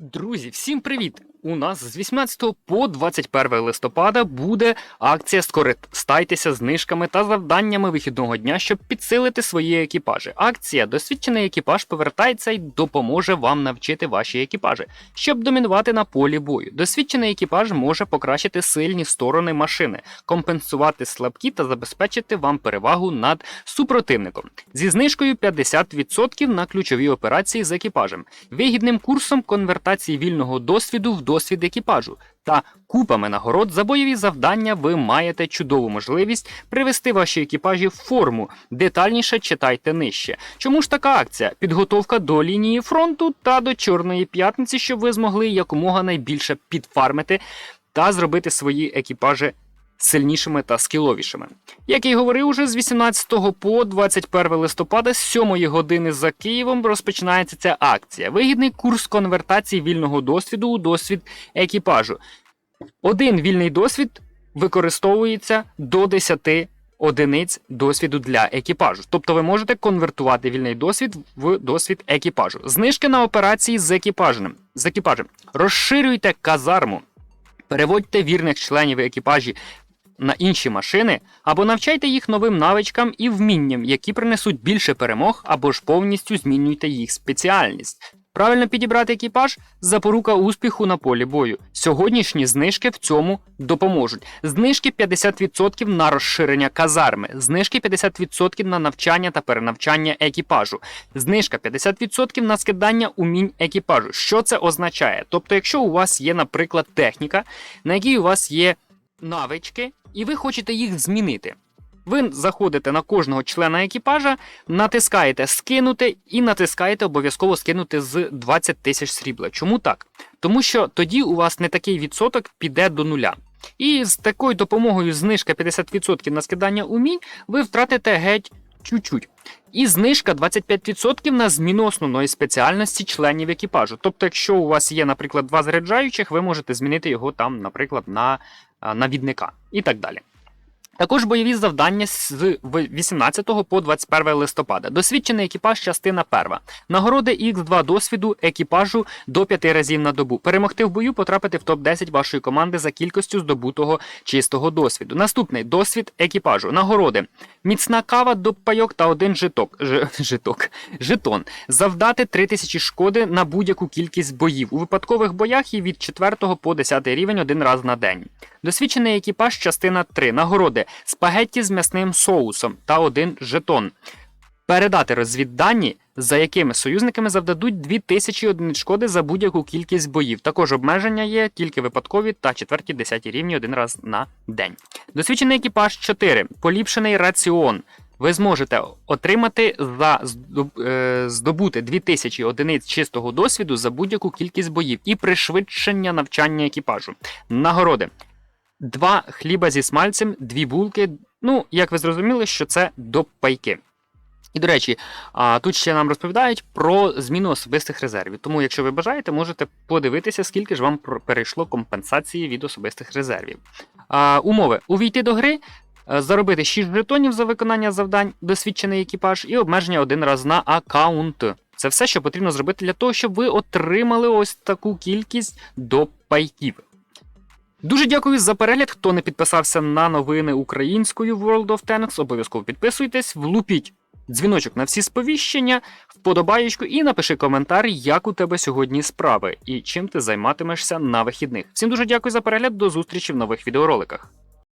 Друзі, всім привіт! У нас з 18 по 21 листопада буде акція Скористайтеся знижками та завданнями вихідного дня, щоб підсилити свої екіпажі. Акція Досвідчений екіпаж повертається і допоможе вам навчити ваші екіпажі, щоб домінувати на полі бою. Досвідчений екіпаж може покращити сильні сторони машини, компенсувати слабкі та забезпечити вам перевагу над супротивником зі знижкою 50% на ключові операції з екіпажем, вигідним курсом конвертації вільного досвіду в досвід екіпажу та купами нагород за бойові завдання ви маєте чудову можливість привести ваші екіпажі в форму. Детальніше читайте нижче. Чому ж така акція? Підготовка до лінії фронту та до Чорної п'ятниці, щоб ви змогли якомога найбільше підфармити та зробити свої екіпажі сильнішими та скіловішими. Як й говорив, уже з 18 по 21 листопада, з 7 години за Києвом розпочинається ця акція. Вигідний курс конвертації вільного досвіду у досвід екіпажу. Один вільний досвід використовується до 10 одиниць досвіду для екіпажу. Тобто ви можете конвертувати вільний досвід в досвід екіпажу. Знижки на операції з екіпажем. З екіпажем. Розширюйте казарму. Переводьте вірних членів екіпажі на інші машини або навчайте їх новим навичкам і вмінням, які принесуть більше перемог, або ж повністю змінюйте їх спеціальність. Правильно підібрати екіпаж запорука успіху на полі бою. Сьогоднішні знижки в цьому допоможуть. Знижки 50% на розширення казарми, знижки 50% на навчання та перенавчання екіпажу, знижка 50% на скидання умінь екіпажу. Що це означає? Тобто, якщо у вас є, наприклад, техніка, на якій у вас є навички, і ви хочете їх змінити. Ви заходите на кожного члена екіпажа, натискаєте скинути і натискаєте обов'язково скинути з 20 тисяч срібла. Чому так? Тому що тоді у вас не такий відсоток піде до нуля. І з такою допомогою знижка 50% на скидання умінь ви втратите геть чуть-чуть. І знижка 25% на зміну основної спеціальності членів екіпажу. Тобто, якщо у вас є, наприклад, два заряджаючих, ви можете змінити його там, наприклад, на навідника і так далі. Також бойові завдання з 18 по 21 листопада. Досвідчений екіпаж, частина перша. Нагороди Х2 досвіду екіпажу до 5 разів на добу. Перемогти в бою, потрапити в топ-10 вашої команди за кількістю здобутого чистого досвіду. Наступний досвід екіпажу. Нагороди. Міцна кава до пайок та один житок. Ж, житок. Жетон. Завдати 3000 шкоди на будь-яку кількість боїв. У випадкових боях і від 4 по 10 рівень один раз на день. Досвідчений екіпаж, частина 3. Нагороди. Спагетті з м'ясним соусом та один жетон. Передати розвіддані, за якими союзниками завдадуть 2000 одиниць шкоди за будь-яку кількість боїв. Також обмеження є тільки випадкові та 4-10 рівні один раз на день. Досвідчений екіпаж 4. Поліпшений раціон. Ви зможете отримати за е, здобути 2000 одиниць чистого досвіду за будь-яку кількість боїв і пришвидшення навчання екіпажу. Нагороди. Два хліба зі смальцем, дві булки. Ну, як ви зрозуміли, що це до пайки. І до речі, тут ще нам розповідають про зміну особистих резервів. Тому, якщо ви бажаєте, можете подивитися, скільки ж вам перейшло компенсації від особистих резервів. Умови: увійти до гри, е, заробити 6 жетонів за виконання завдань, досвідчений екіпаж, і обмеження один раз на аккаунт. Це все, що потрібно зробити для того, щоб ви отримали ось таку кількість до пайків. Дуже дякую за перегляд. Хто не підписався на новини українською World of Tanks, обов'язково підписуйтесь, влупіть дзвіночок на всі сповіщення, вподобаєчку і напиши коментар, як у тебе сьогодні справи і чим ти займатимешся на вихідних. Всім дуже дякую за перегляд. До зустрічі в нових відеороликах.